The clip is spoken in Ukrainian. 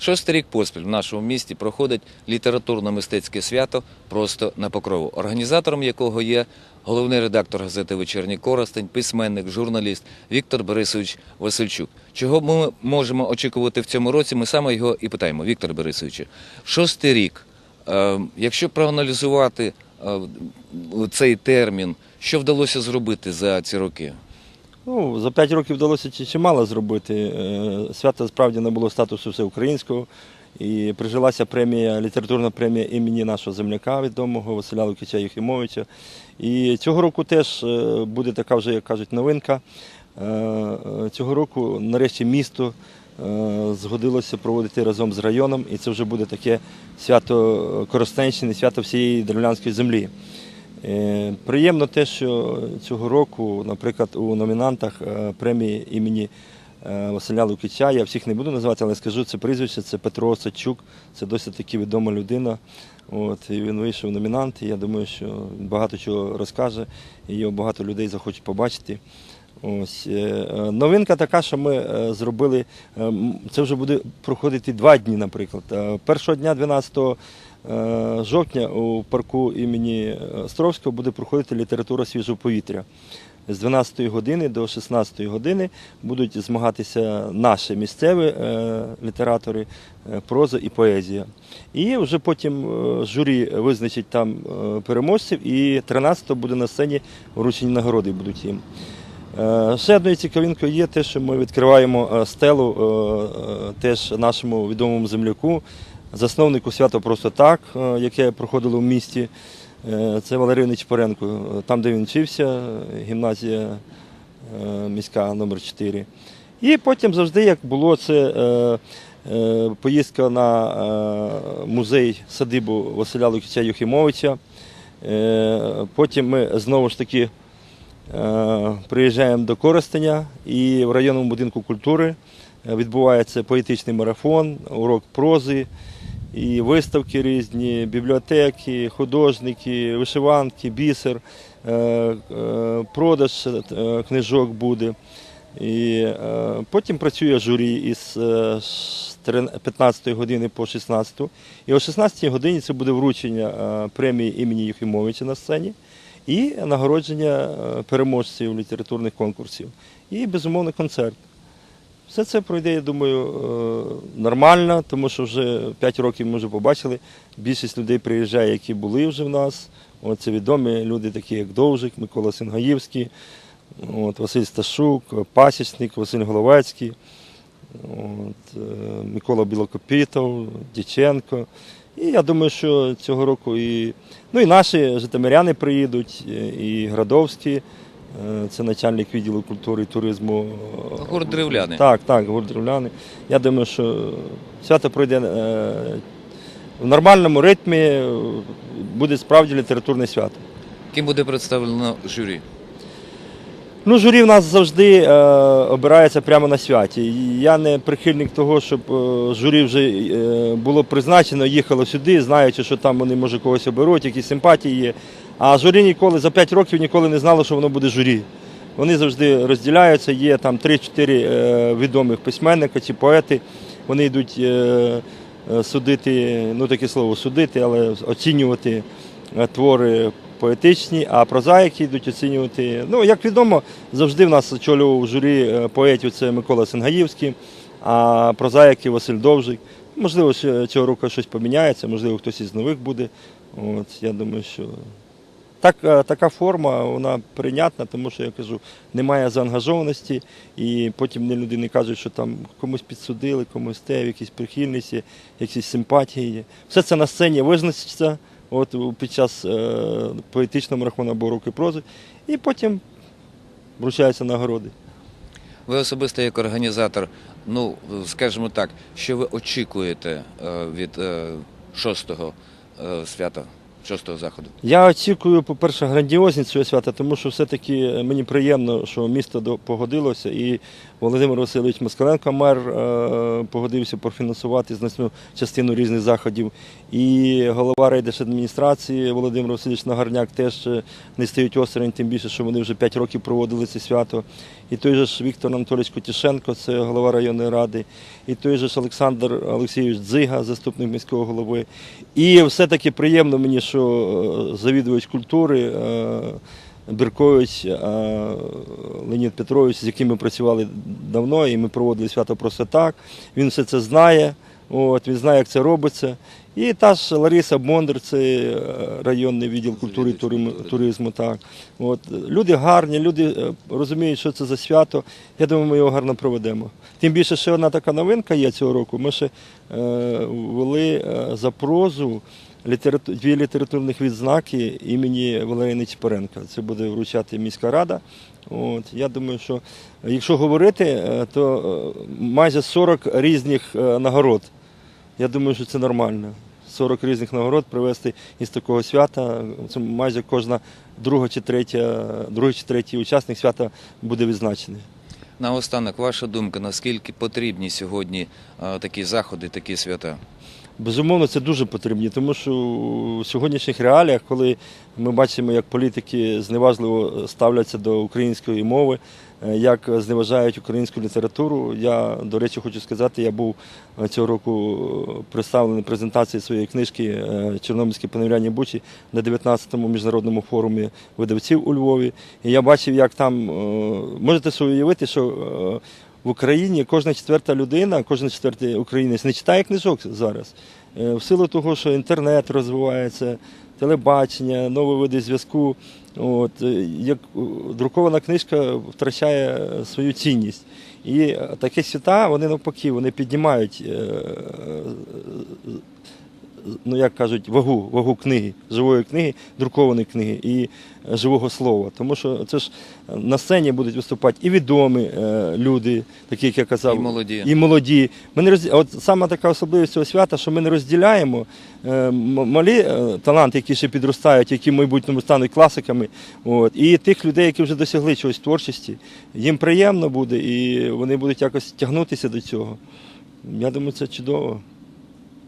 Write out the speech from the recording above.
Шостий рік поспіль в нашому місті проходить літературно-мистецьке свято просто на покрову, організатором якого є головний редактор газети Вечірній Коростень, письменник, журналіст Віктор Борисович Васильчук. Чого ми можемо очікувати в цьому році? Ми саме його і питаємо. Віктор Борисович, шостий рік. Е, Якщо проаналізувати е, цей термін, що вдалося зробити за ці роки? Ну, за 5 років вдалося чимало зробити. Е, Свято справді не було статусу всеукраїнського. І прижилася премія, літературна премія імені нашого земляка відомого Василя Лукича Юхимовича. І цього року теж е, буде така вже, як кажуть, новинка. Е, Цього року нарешті місто згодилося проводити разом з районом, і це вже буде таке свято Коростенщини, свято всієї деревлянської землі. Е, Приємно те, що цього року, наприклад, у номінантах е, премії імені е, Василя Лукича, я всіх не буду називати, але скажу це прізвище, це Петро Осадчук, це досить таки відома людина. От, і він вийшов номінант, і я думаю, що багато чого розкаже, і його багато людей захочуть побачити. Ось новинка така, що ми зробили. е, Це вже буде проходити два дні, наприклад. Першого дня, 12 е, жовтня, у парку імені Островського буде проходити література свіжого повітря. З 12-ї години до 16-ї години будуть змагатися наші місцеві е, літератори, е, проза і поезія. І вже потім е, журі визначить там е, переможців, і 13-го буде на сцені вручені нагороди будуть їм. Е, Ще одною цікавинкою є те, що ми відкриваємо е, стелу е, е, теж нашому відомому земляку, засновнику свято просто так, е, яке проходило в місті. Е, Це Валерій Нечпоренко, е, там, де він вчився, гімназія міська номер 4 І потім завжди, як було, це поїздка на музей садибу Василя Лукича Юхимовича. Е, Потім ми знову ж таки Приїжджаємо до Коростеня і в районному будинку культури відбувається поетичний марафон, урок прози, і виставки різні, бібліотеки, художники, вишиванки, бісер, е, е, продаж е, книжок буде. І потім працює журі із е, з 15 години по 16. І о 16 годині це буде вручення премії імені Юхимовича на сцені і нагородження переможців літературних конкурсів. І, безумовно, концерт. Все це пройде, я думаю, е, нормально, тому що вже 5 років ми вже побачили. Більшість людей приїжджає, які були вже в нас. Це відомі люди, такі як Довжик, Микола Сингаївський, от, Василь Сташук, Пасічник, Василь Головецький, от, е, Микола Білокопітов, Діченко. І я думаю, що цього року і, ну, і наші житомиряни приїдуть, і Градовський, е, це начальник відділу культури і туризму. Гурт «Древляни». Так, так, гурт древляни. Я думаю, що свято пройде е, в нормальному ритмі, е, буде справді літературне свято. Ким буде представлено журі? Ну, журі в нас завжди е, обирається прямо на святі. Я не прихильник того, щоб е, журі вже е, було призначено, їхало сюди, знаючи, що там вони може когось оберуть, якісь симпатії є. А журі ніколи за 5 років ніколи не знало, що воно буде журі. Вони завжди розділяються, є там 3-4 е, відомих письменника чи поети. Вони йдуть е, е, судити, ну таке слово судити, але оцінювати твори поетичні, а прозаїки йдуть оцінювати. Ну, як відомо, завжди в нас очолював журі поетів це Микола Сингаївський, а прозаїки Василь Довжик. Можливо, цього року щось поміняється, можливо, хтось із нових буде. От, я думаю, що так, е, така форма вона прийнятна, тому що я кажу, немає заангажованості, і потім не люди не кажуть, що там комусь підсудили, комусь те, якісь прихильниці, якісь симпатії. Все це на сцені визначиться от, під час е, поетичного марафону або роки прози, і потім вручаються нагороди. Ви особисто як організатор, ну скажімо так, що ви очікуєте е, від е, шостого е, шостого заходу? Я очікую, по-перше, грандіозність цього свята, тому що все-таки мені приємно, що місто погодилося, і Володимир Васильович Москаленко, мер, е, погодився профінансувати значну частину різних заходів. І голова райдержадміністрації Володимир Васильович Нагарняк теж е, не стають осторонь, тим більше, що вони вже 5 років проводили це свято. І той же ж Віктор Анатолійович Котішенко, це голова районної ради, і той же ж Олександр Олексійович Дзига, заступник міського голови. І все-таки приємно мені, що е, завідувач культури. е, Біркович е, Леонід Петрович, з яким ми працювали давно, і ми проводили свято просто так. Він все це знає, от, він знає, як це робиться. І та ж Лариса Бондар, це е, районний відділ культури і туризму. Так. От. Люди гарні, люди е, розуміють, що це за свято. Я думаю, ми його гарно проведемо. Тим більше, ще одна така новинка є цього року. Ми ще е, ввели за прозу дві літературних відзнаки імені Валерія Нечіпоренка. Це буде вручати міська рада. От, я думаю, що якщо говорити, то майже 40 різних нагород. Я думаю, що це нормально. 40 різних нагород привезти із такого свята. Це майже кожна друга чи третя, другий чи третій учасник свята буде відзначений. Наостанок, ваша думка, наскільки потрібні сьогодні е, такі заходи, такі свята? Безумовно, це дуже потрібні, тому що у сьогоднішніх реаліях, коли ми бачимо, як політики зневажливо ставляться до української мови, е, як зневажають українську літературу. Я, до речі, хочу сказати, я був цього року представлений презентації своєї книжки е, Чорнобильські поневіряння Бучі на 19-му міжнародному форумі видавців у Львові. І я бачив, як там е, можете собі уявити, що в Україні кожна четверта людина, кожен четвертий українець не читає книжок зараз. Е, В силу того, що інтернет розвивається, телебачення, нові види зв'язку. От, е, як е, друкована книжка втрачає свою цінність. І такі свята, вони навпаки, вони піднімають, ну як кажуть, вагу, вагу книги, живої книги, друкованої книги і е, живого слова. Тому що це ж е, на сцені будуть виступати і відомі е, люди, такі, як я казав, І молоді. і молоді. Ми не роз... От саме така особливість цього свята, що ми не розділяємо малі таланти, які ще підростають, які в майбутньому стануть класиками. От, і тих людей, які вже досягли чогось творчості, їм приємно буде і вони будуть якось тягнутися до цього. Я думаю, це чудово.